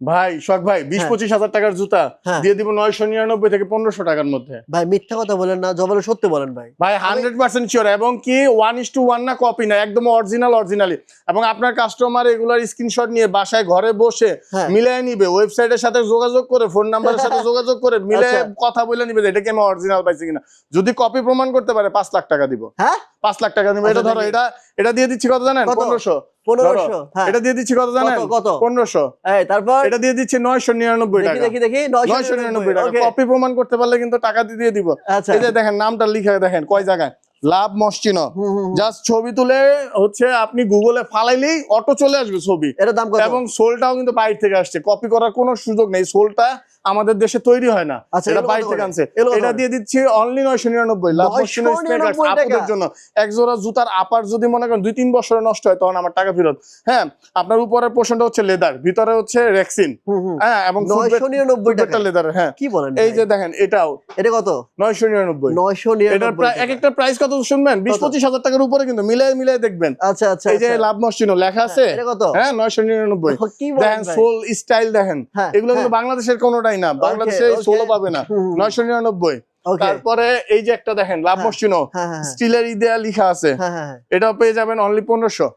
ভাই শখ ভাই বিশ হ্যাঁ। পঁচিশ হাজার টাকার জুতা হ্যাঁ। দিয়ে দিব নয়শো নিরানব্বই থেকে পনেরোশো টাকার মধ্যে। ভাই মিথ্যা কথা বলেন না জবালে সত্যি বলেন ভাই। ভাই হান্ড্রেড পার্সেন্ট শিওর এবং কি ওয়ান ইস টু ওয়ান না কপি না একদম অরিজিনাল অরিজিনালি এবং আপনার কাস্টমার এগুলার স্ক্রিনশট নিয়ে বাসায় ঘরে বসে মিলাই মিলিয়ে নিবে ওয়েবসাইটের সাথে যোগাযোগ করে ফোন নাম্বারের সাথে যোগাযোগ করে মিলে আচ্ছা। কথা বলে নিবে যে এটা কি আমি অরিজিনাল পাইছি কিনা? যদি কপি প্রমাণ করতে পারে পাঁচ লাখ টাকা দিব। হ্যাঁ? পাঁচ লাখ টাকা নিবে। এটা আচ্ছা, ধরো এটা এটা দিয়ে দিচ্ছি কত জানেন? পনেরোশো। পনেরোশো হ্যাঁ। এটা দিয়ে দিচ্ছি কত জানেন? কত? পনেরোশো। তারপর? এটা দিয়ে দিচ্ছি নয়শো নিরানব্বই টাকা। দেখি দেখি নয়শো নিরানব্বই টাকা। কপি প্রমাণ করতে পারলে কিন্তু টাকা দিয়ে দিব। আচ্ছা। এই যে দেখেন নামটা লিখে দেখেন কয় জায়গায়? লাভ মসচিনো। জাস্ট ছবি তুলে হচ্ছে আপনি গুগলে ফালাইলেই অটো চলে আসবে ছবি। এটার দাম কত? এবং সোলটাও কিন্তু বাইরে থেকে আসছে। কপি করার কোনো সুযোগ নেই। সোলটা আমাদের দেশে তৈরি হয় না। আচ্ছা, এটা বাইরে থেকে আনছে। এটা দিয়ে দিচ্ছি অনলি নয়শো নিরানব্বই। লাভ মসচিনো 999 স্নেকার্স জন্য। এক জোড়া জুতার আপার যদি মনে করেন দুই তিন বছরে নষ্ট হয় তখন আমার টাকা ফেরত। হ্যাঁ আপনার উপরের পোর্শনটা হচ্ছে লেদার ভিতরে হচ্ছে রেক্সিন। হ্যাঁ এবং নয়শো নিরানব্বই টাকা লেদার হ্যাঁ। কি বলেন এই যে দেখেন এটাও। এটা কত? নয়শো নিরানব্বই। নয়শো নিরানব্বই প্রায় এক একটা প্রাইস কত শুনবেন বিশ পঁচিশ হাজার টাকার উপরে কিন্তু মিলাই মিলাই দেখবেন। আচ্ছা আচ্ছা এই যে আচ্ছা। লাভ লেখা আছে? হ্যাঁ নয়শো নিরানব্বই। দেখেন সোল স্টাইল দেখেন। হ্যাঁ, এগুলো কিন্তু হ্যাঁ। বাংলাদেশের কোনোটাই না। বাংলাদেশে সোলও পাবে না। নয়শো নিরানব্বই। তারপরে এই যে একটা দেখেন লাভ মসিনো হ্যাঁ হ্যাঁ হ্যাঁ। স্টিলের ইদেয়া লিখা আছে। হ্যাঁ হ্যাঁ হ্যাঁ। এটাও পেয়ে যাবেন অনলি পনেরোশো।